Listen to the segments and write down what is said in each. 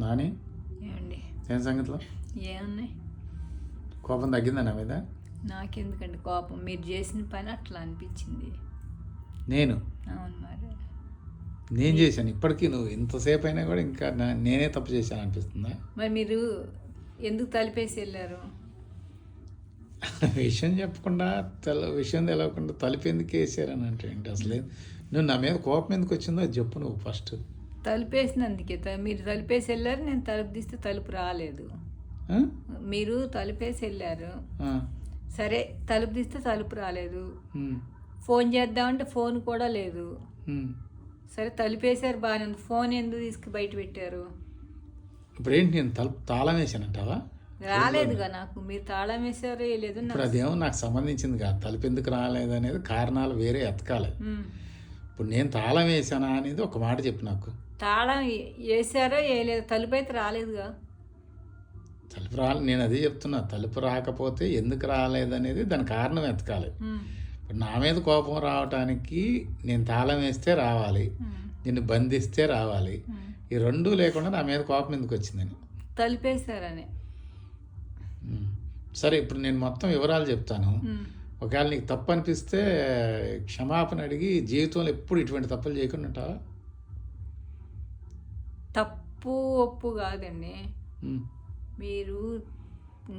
నాని? ఏం సంగతిలో? ఏమున్నాయి? కోపం తగ్గిందా నా మీద? నాకెందుకండి కోపం? మీరు చేసిన పని అట్లా అనిపించింది. నేను? అవును మరి. నేను చేశాను. ఇప్పటికీ నువ్వు ఇంతసేపు అయినా కూడా ఇంకా నేనే తప్పు చేశాను అనిపిస్తుందా? మరి మీరు ఎందుకు తలిపేసి వెళ్ళారు? విషయం చెప్పకుండా తెల విషయం తెలవకుండా తలుపు ఎందుకు వేసారని అంటే ఏంటి అసలు నువ్వు నా మీద కోపం ఎందుకు వచ్చిందో అది చెప్పు నువ్వు ఫస్ట్. తలుపేసినందుకే మీరు తలిపేసి వెళ్ళారు నేను తలుపు తీస్తే తలుపు రాలేదు? మీరు తలుపేసి వెళ్ళారు. సరే తలుపు తీస్తే తలుపు రాలేదు. ఫోన్ చేద్దామంటే ఫోన్ కూడా లేదు. సరే తలుపేశారు బాగానే ఉంది. ఫోన్ ఎందుకు తీసుకు బయట పెట్టారు? ఇప్పుడు ఏంటి నేను తలుపు తాళం వేసానంటావా? రాలేదుగా నాకు. మీరు తాళం వేసారో లేదు ఇప్పుడు అదేమో నాకు సంబంధించింది కాదు. తలుపు ఎందుకు రాలేదు అనేది కారణాలు వేరే ఎతకాలి. ఇప్పుడు నేను తాళం వేసానా అనేది ఒక మాట చెప్పు నాకు. తాళం వేసారో వేయలేదు తలుపు అయితే రాలేదుగా. తలుపు రాలి నేను అదే చెప్తున్నా తలుపు రాకపోతే ఎందుకు రాలేదనేది దాని కారణం ఎతకాలి ఉమ్, ఇప్పుడు నా మీద కోపం రావటానికి నేను తాళం వేస్తే రావాలి నిన్ను బంధిస్తే రావాలి. ఈ రెండూ లేకుండా నా మీద కోపం ఎందుకు వచ్చిందని తలుపేశారని. సరే ఇప్పుడు నేను మొత్తం వివరాలు చెప్తాను. ఒకవేళ నీకు తప్పు అనిపిస్తే క్షమాపణ అడిగి జీవితంలో ఎప్పుడు ఇటువంటి తప్పులు చేయకుండా ఉంటావా? తప్పు ఒప్పు కాదండి. మీరు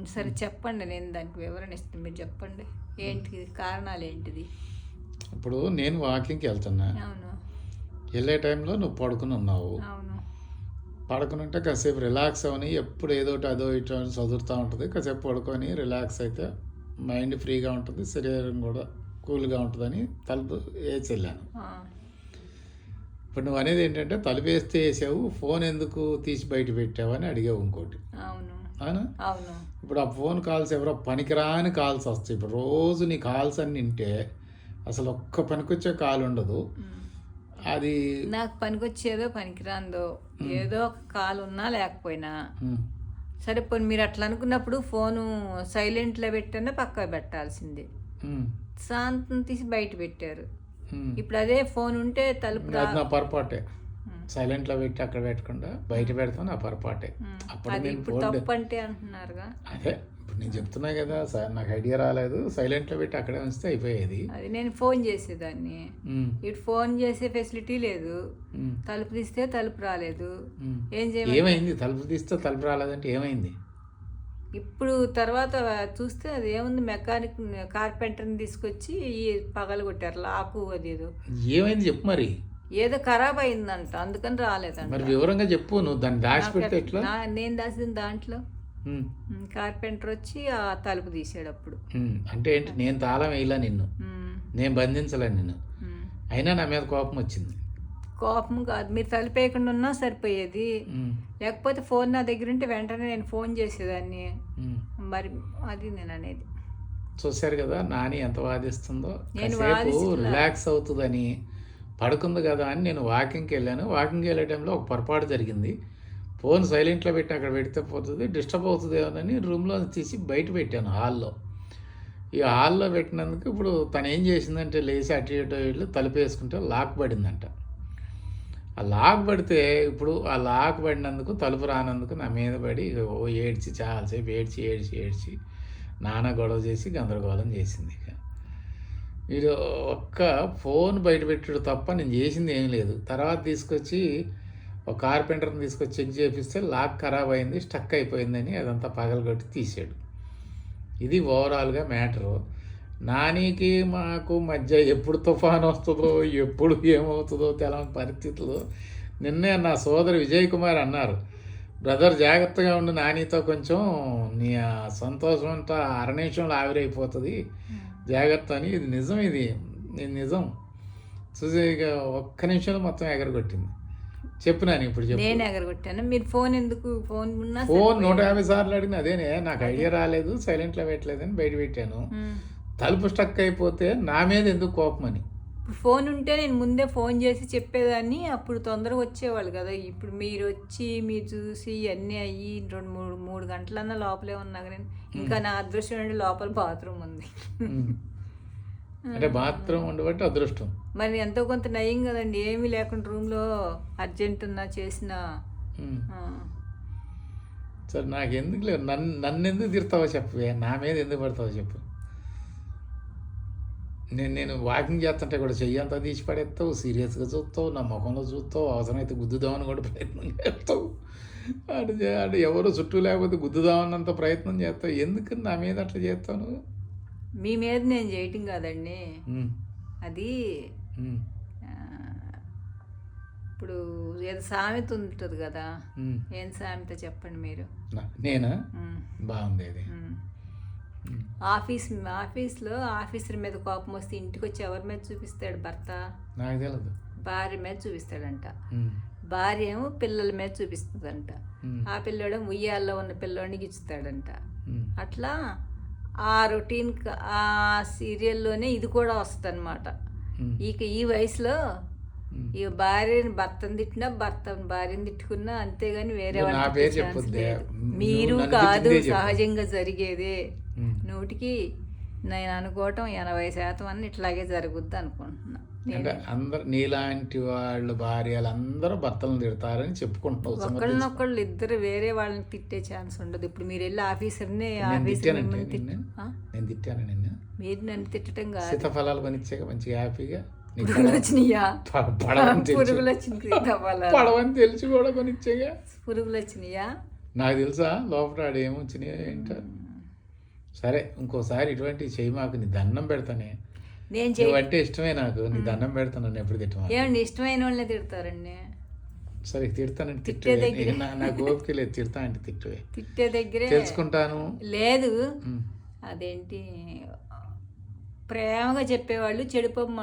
సరే చెప్పండి నేను దానికి వివరణ ఇస్తాను. మీరు చెప్పండి. ఏంటి కారణాలు ఏంటిది? ఇప్పుడు నేను వాకింగ్కి వెళ్తున్నా. అవును. వెళ్ళే టైంలో నువ్వు పడుకుని ఉన్నావు. అవును. పడుకుని ఉంటే కాసేపు రిలాక్స్ అవని ఎప్పుడు ఏదో అదో ఇటో చదువుతూ ఉంటుంది. కాసేపు పడుకొని రిలాక్స్ అయితే మైండ్ ఫ్రీగా ఉంటుంది శరీరం కూడా కూల్గా ఉంటుందని తలుపు వేసి వెళ్ళాను ఇప్పుడు నువ్వు అనేది ఏంటంటే తలుపు వేస్తే వేసావు ఫోన్ ఎందుకు తీసి బయట పెట్టావు అని అడిగావు ఇంకోటి. అవును. అవునా? అవును. ఇప్పుడు ఆ ఫోన్ కాల్స్ ఎవరో పనికిరాని కాల్స్ వస్తాయి. ఇప్పుడు రోజు నీ కాల్స్ అన్ని వింటే అసలు ఒక్క పనికొచ్చే కాల్ ఉండదు. అది నాకు పనికొచ్చేదో పనికిరాందో ఏదో ఒక కాల్ ఉన్నా లేకపోయినా సరే పోనీ మీరు అట్లా అనుకున్నప్పుడు ఫోను సైలెంట్లో పెట్టినా పక్క పెట్టాల్సిందే శాంతం తీసి బయట పెట్టారు. ఇప్పుడు అదే ఫోన్ ఉంటే తలుపు పొరపాటే. సైలెంట్లో పెట్టి అక్కడ పెట్టకుండా బయట పెడతాం నా పొరపాటే. అప్పుడు నేను అంటే అంటున్నారుగా? అదే ఇప్పుడు నేను చెప్తున్నా కదా సార్ నాకు ఐడియా రాలేదు. సైలెంట్లో పెట్టి అక్కడే ఉంచితే అయిపోయేది. అది నేను ఫోన్ చేసేదాన్ని. ఇటు ఫోన్ చేసే ఫెసిలిటీ లేదు. తలుపు తీస్తే తలుపు రాలేదు. ఏం చేయాలి ఏమైంది? తలుపు తీస్తే తలుపు రాలేదంటే ఏమైంది? ఇప్పుడు తర్వాత చూస్తే అది ఏముంది? మెకానిక్ కార్పెంటర్ని తీసుకొచ్చి ఈ పగలు కొట్టారు లాకు అది ఏదో. ఏమైంది చెప్పు మరి. ఏదో ఖరాబ్ అయిందంట అందుకని రాలేదంట. మరి వివరంగా చెప్పు నువ్వు దాన్ని ఎట్లా? నా- నేను దాసిన దాంట్లో కార్పెంటర్ వచ్చి ఆ తలుపు తీసాడు అప్పుడు. ఉమ్. అంటే ఏంటి? నేను తాళం వేయలా నిన్ను? నేను బంధించలే నిన్ను. అయినా నా మీద కోపం వచ్చింది. కోపం కాదు. మీరు తలుపేయకుండా ఉన్నా సరిపోయేది. లేకపోతే ఫోన్ నా దగ్గర ఉంటే వెంటనే నేను ఫోన్ చేసేదాన్ని. మరి అది నేను అనేది. చూశారు కదా నాని ఎంత వాదిస్తుందో. రిలాక్స్ అవుతుందని. పడుకుంది కదా అని నేను వాకింగ్కి వెళ్ళాను. వాకింగ్కి వెళ్ళే టైంలో ఒక పొరపాటు జరిగింది. ఫోన్ సైలెంట్లో పెట్టి అక్కడ పెడితే పోతుంది డిస్టర్బ్ అవుతుంది అని రూమ్లో తీసి బయట పెట్టాను హాల్లో. ఈ హాల్లో పెట్టినందుకు ఇప్పుడు తను ఏం చేసిందంటే లేచి అటు ఇటు వెళ్ళి తలుపు వేసుకుంటే లాక్ పడిందంట. ఆ లాక్ పడితే ఇప్పుడు ఆ లాక్ పడినందుకు తలుపు రానందుకు నా మీద పడి ఓ ఏడ్చి చాలాసేపు ఏడ్చి ఏడ్చి ఏడ్చి నాన్న గొడవ చేసి గందరగోళం చేసింది ఇక. వీడు ఒక్క ఫోన్ బయటపెట్టాడు తప్ప నేను చేసింది ఏం లేదు. తర్వాత తీసుకొచ్చి ఒక కార్పెంటర్ని తీసుకొచ్చి చెక్ చేపిస్తే లాక్ ఖరాబ్ అయింది స్టక్ అయిపోయిందని అదంతా పగలగొట్టి తీసాడు. ఇది ఓవరాల్గా మ్యాటరు. నానికి మాకు మధ్య ఎప్పుడు తుఫాన్ వస్తుందో ఎప్పుడు ఏమవుతుందో తెలవని పరిస్థితులు. నిన్నే నా సోదరు విజయ్ కుమార్ అన్నారు బ్రదర్ జాగ్రత్తగా ఉండి నానితో కొంచెం నీ సంతోషం అంతా అర నిమిషంలో ఆవిరైపోతుంది. జాగ్రత్త అని ఇది నిజం ఇది ఇది నిజం. చూసి ఇక ఒక్క నిమిషంలో మొత్తం ఎగరగొట్టింది. చెప్పు నాని ఇప్పుడు చెప్పు. నేను ఎగరగొట్టాను. మీరు ఫోన్ ఎందుకు ఫోన్ ఉన్నా ఫోన్ నూట యాభై సార్లు అడిగిన అదేనే నాకు ఐడియా రాలేదు సైలెంట్లో పెట్టలేదని బయట పెట్టాను. తలుపు స్టక్ అయిపోతే నా మీద ఎందుకు కోపం అని. ఫోన్ ఉంటే నేను ముందే ఫోన్ చేసి చెప్పేదాన్ని అప్పుడు తొందరగా వచ్చేవాళ్ళు కదా. ఇప్పుడు మీరు వచ్చి మీరు చూసి అన్నీ అయ్యి రెండు మూడు మూడు గంటలన్నా లోపలే ఉన్నా కానీ ఇంకా నా అదృష్టం అంటే లోపల బాత్రూమ్ ఉంది. అంటే బాత్రూమ్ ఉండబట్టి అదృష్టం. మరి ఎంతో కొంత నయం కదండి. ఏమీ లేకుండా రూమ్లో అర్జెంట్ ఉన్నా చేసిన. సరే నాకు ఎందుకు లేదు. నన్ను నన్ను ఎందుకు తిడతావో చెప్పవే నా మీద ఎందుకు పడతావో చెప్పు. నేను నేను వాకింగ్ చేస్తుంటే కూడా చెయ్యి అంతా తీసి పడేస్తావు సీరియస్గా చూస్తావు నా ముఖంలో చూస్తావు అవసరమైతే గుద్దుదామని కూడా ప్రయత్నం చేస్తావు. అటు అటు ఎవరు చుట్టూ లేకపోతే గుద్దుదామన్నంత ప్రయత్నం చేస్తావు. ఎందుకు నా మీద అట్లా చేస్తావు నువ్వు? మీ మీద నేను చేయటం కాదండి. అది ఇప్పుడు ఏదో సామెత ఉంటుంది కదా. ఏం సామెత చెప్పండి మీరు? నేనా? బాగుంది. ఆఫీస్ ఆఫీస్లో ఆఫీసర్ మీద కోపం వస్తే ఇంటికి వచ్చి ఎవరి మీద చూపిస్తాడు భర్త? నాకు తెలియదు భార్య మీద చూపిస్తాడంట. భార్య ఏమో పిల్లల మీద చూపిస్తుందంట. ఆ పిల్లోడు ఉయ్యాల్లో ఉన్న పిల్లోడిని గిచ్చుతాడంట. ఉమ్. అట్లా ఆ రొటీన్ ఆ సీరియల్లోనే ఇది కూడా వస్తుంది అనమాట ఇక ఈ వయసులో. ఇక భార్యని భర్తను తిట్టినా భర్త భార్యని తిట్టుకున్నా అంతేగాని వేరే. నువ్వు మీరు కాదు. సహజంగా జరిగేదే. నూటికి నేను అనుకోవటం ఎనభై శాతం అన్ని ఇట్లాగే జరుగుద్ది అనుకుంటున్నా. నేను అంటే అందరు నీలాంటి వాళ్ళు భార్యలు అందరూ భర్తలను తిడతారని చెప్పుకుంటున్నావు. ఒకళ్ళనొకళ్ళు ఇద్దరు వేరే వాళ్ళని తిట్టే ఛాన్స్ ఉండదు. ఇప్పుడు మీరు వెళ్ళి ఆఫీసర్ని ఆఫీసర్? నేను తిట్టాను నిన్ను. మీరు నన్ను తిట్టడం కాదు. సీతాఫలాలు కొనిచ్చాక మంచిగా హ్యాపీగా పురుగులు వచ్చినాయా? పురుగులు సీతాఫలాలు. పడవని తెలిసి కూడా కొనిచ్చాగా. పురుగులు వచ్చినాయా? నాకు తెలుసా లోపల ఏమొచ్చినాయో ఏంటో. సరే ఇంకోసారి ఇటువంటి చెయ్యి మాకు నీ దండం పెడతానే. నేను చే నువ్వంటే ఇష్టమే నాకు. నీ దండం పెడతాను నన్ను ఎప్పుడు తిట్టమా? ఏమండి ఇష్టమైన వాళ్ళని తిడతారండి. సరే తిడతానంటే తిట్టే నాకు ఓపిక లేదు తిడతా అంటే తిట్టువే. తిట్టే దగ్గరే. తెలుసుకుంటాను. లేదు. అదేంటి? ప్రేమగా చెప్పేవాళ్ళు చెడుపమ్మ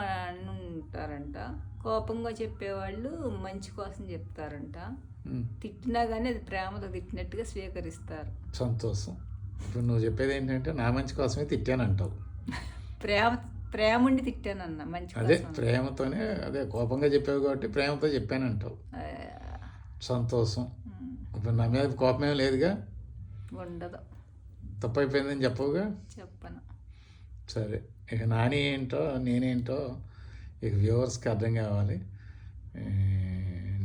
ఉంటారంట. కోపంగా చెప్పేవాళ్ళు మంచి కోసం చెప్తారంట. తిట్టినా కానీ అది ప్రేమతో తిట్టినట్టుగా స్వీకరిస్తారు. సంతోషం. ఇప్పుడు నువ్వు చెప్పేది ఏంటంటే నా మంచి కోసమే తిట్టానంటావు. ప్రేమ ప్రేమ ఉండి తిట్టానన్న మంచి అదే ప్రేమతోనే అదే కోపంగా చెప్పావు కాబట్టి ప్రేమతో చెప్పానంటావు. సంతోషం. ఇప్పుడు నా మీద కోపమేం లేదుగా? ఉండదు. తప్పైపోయిందని చెప్పవుగా? చెప్పను. సరే. ఇక నాని ఏంటో నేనేంటో ఇక వ్యూవర్స్కి అర్థం కావాలి.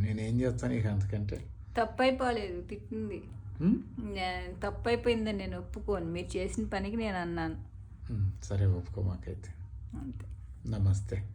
నేనేం చేస్తాను ఇక అంతకంటే? తప్పైపోలేదు తిట్టింది. నేను తప్పైపోయిందని నేను ఒప్పుకోను. మీరు చేసిన పనికి నేను అన్నాను సరే ఒప్పుకో మాకైతే. అంతే. నమస్తే.